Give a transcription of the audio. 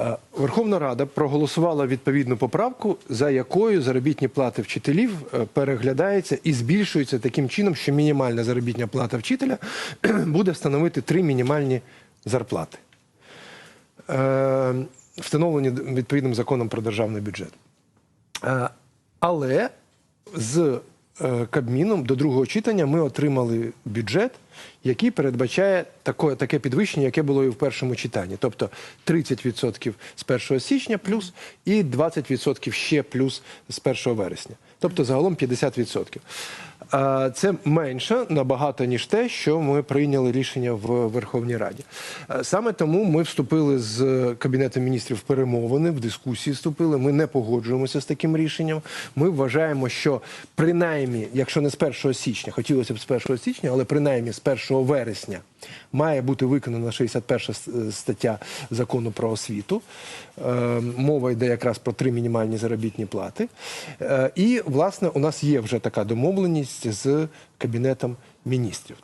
Е, Верховна Рада проголосувала відповідну поправку, за якою заробітні плати вчителів е, переглядаються і збільшуються таким чином, що мінімальна заробітня плата вчителя буде становити три мінімальні зарплати, е, встановлені відповідним законом про державний бюджет. Але з Кабміном до другого читання ми отримали бюджет, який передбачає таке, таке підвищення, яке було і в першому читанні. Тобто 30% з 1 січня плюс і 20% ще плюс з 1 вересня. Тобто загалом 50%. Це менше набагато ніж те, що ми прийняли рішення в Верховній Раді. Саме тому ми вступили з кабінетом міністрів в перемовини, в дискусії вступили. Ми не погоджуємося з таким рішенням. Ми вважаємо, що принаймні, якщо не з 1 січня, хотілося б з 1 січня, але принаймні з 1 вересня має бути виконана 61 стаття закону про освіту. Е, Мова йде якраз про три мінімальні заробітні плати. Е, І, власне, у нас є вже така домовленість з кабінетом міністрів.